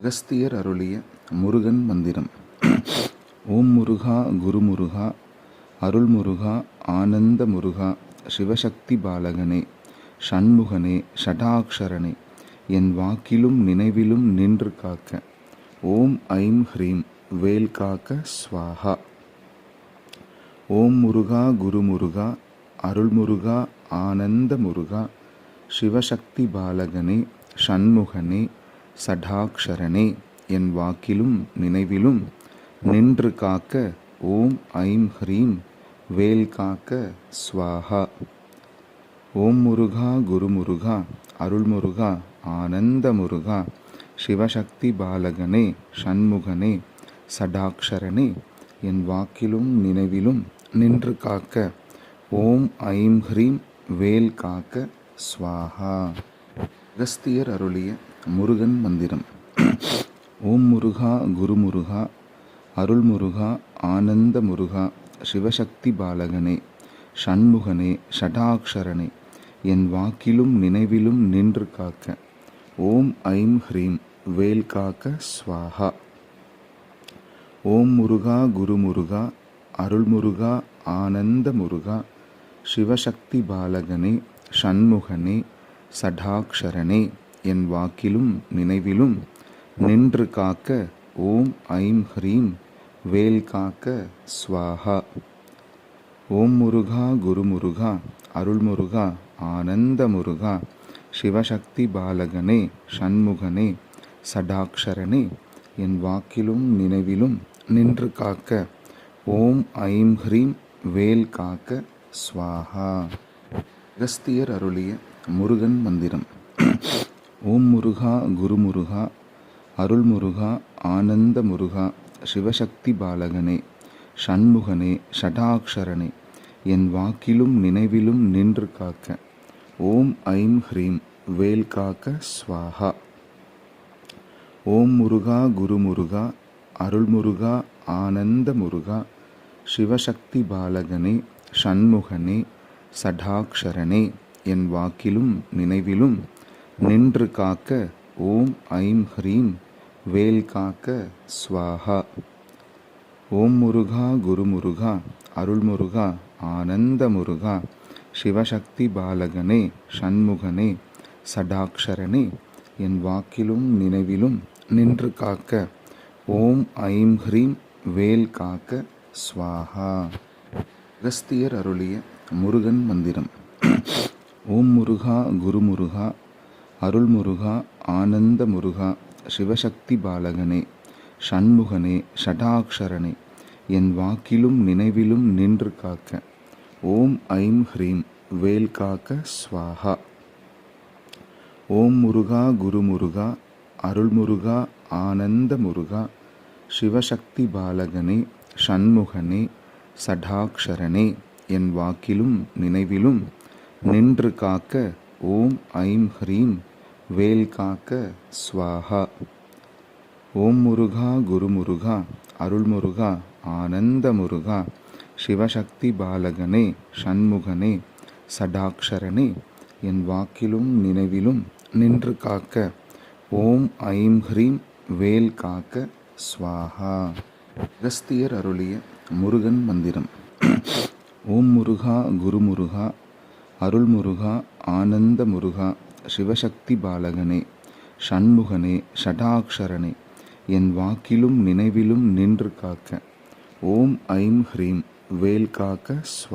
அகஸ்தியர் அருளிய முருகன் மந்திரம். ஓம் முருகா குருமுருகா அருள்முருகா ஆனந்த முருகா சிவசக்தி பாலகனே ஷண்முகனே ஷடாக்ஷரனே என் வாக்கிலும் நினைவிலும் நின்று காக்க. ஓம் ஐம் ஹ்ரீம் வேல் காக்க ஸ்வாஹா. ஓம் முருகா குருமுருகா அருள்முருகா ஆனந்த முருகா சிவசக்தி பாலகனே ஷண்முகனே சடாக்ஷரனே என் வாக்கிலும் நினைவிலும் நின்று காக்க ஓம் ஐம் ஹ்ரீம் வேல் காக்க ஸ்வாஹா. ஓம் முருகா குருமுருகா அருள்முருகா ஆனந்த முருகா சிவசக்தி பாலகனே ஷண்முகனே சடாக்ஷரனே என் வாக்கிலும் நினைவிலும் நின்று காக்க ஓம் ஐம் ஹ்ரீம் வேல் காக்க ஸ்வாஹா. அகஸ்தியர் அருளிய முருகன் மந்திரம். ஓம் முருகா குருமுருகா அருள்முருகா ஆனந்த முருகா சிவசக்தி பாலகனே ஷண்முகனே ஷடாக்ஷரனே என் வாக்கிலும் நினைவிலும் நின்று காக்க. ஓம் ஐம் ஹ்ரீம் வேல் காக்க ஸ்வாஹா. ஓம் முருகா குருமுருகா அருள்முருகா ஆனந்த முருகா சிவசக்தி பாலகனே ஷண்முகனே சடாக்ஷரனே என் வாக்கிலும் நினைவிலும் நின்று காக்க ஓம் ஐம் ஹ்ரீம் வேல் காக்க ஸ்வாஹா. ஓம் முருகா குருமுருகா அருள்முருகா ஆனந்த முருகா சிவசக்தி பாலகனே ஷண்முகனே சடாக்ஷரனே என் வாக்கிலும் நினைவிலும் நின்று காக்க ஓம் ஐம் ஹ்ரீம் வேல் காக்க ஸ்வாஹா. அகஸ்தியர் அருளிய முருகன் மந்திரம். ஓம் முருகா குருமுருகா அருள்முருகா ஆனந்த முருகா சிவசக்தி பாலகனே ஷண்முகனே ஷடாக்ஷரனே என் வாக்கிலும் நினைவிலும் நின்று காக்க ஓம் ஐம் ஹ்ரீம் வேல் காக்க ஸ்வாஹா. ஓம் முருகா குருமுருகா அருள்முருகா ஆனந்த முருகா சிவசக்தி பாலகனே ஷண்முகனே சடாக்ஷரனே என் வாக்கிலும் நினைவிலும் நின்று காக்க ஓம் ஐம் ஹ்ரீம் வேல் காக்க ஸ்வாஹா. ஓம் முருகா குருமுருகா அருள்முருகா ஆனந்த முருகா சிவசக்தி பாலகனே ஷண்முகனே சடாக்ஷரனே என் வாக்கிலும் நினைவிலும் நின்று காக்க ஓம் ஐம் ஹ்ரீம் வேல் காக்க ஸ்வாஹா. அகஸ்தியர் அருளிய முருகன் மந்திரம். ஓம் முருகா குருமுருகா அருள்முருகா ஆனந்த முருகா சிவசக்தி பாலகனே ஷண்முகனே ஷடாக்ஷரனே என் வாக்கிலும் நினைவிலும் நின்று காக்க. ஓம் ஐம் ஹ்ரீம் வேல் காக்க ஸ்வாஹா. ஓம் முருகா குருமுருகா அருள்முருகா ஆனந்த முருகா சிவசக்தி பாலகனே ஷண்முகனே சடாக்ஷரனே என் வாக்கிலும் நினைவிலும் நின்று காக்க. ஓம் ஐம் ஹ்ரீம் வேல் காக்க ஸ்வாஹா. ஓம் முருகா குருமுருகா அருள்முருகா ஆனந்த முருகா சிவசக்தி பாலகனே ஷண்முகனே சடாக்ஷரனே என் வாக்கிலும் நினைவிலும் நின்று காக்க. ஓம் ஐம் ஹ்ரீம் வேல் காக்க ஸ்வாஹா. அகஸ்தியர் அருளிய முருகன் மந்திரம். ஓம் முருகா குருமுருகா அருள்முருகா ஆனந்த முருகா சிவசக்தி பாலகனே ஷண்முகனே ஷடாக்ஷரனே என் வாக்கிலும் நினைவிலும் நின்று காக்க ஓம் ஐம் ஹ்ரீம் வேல் காக்க ஸ்வா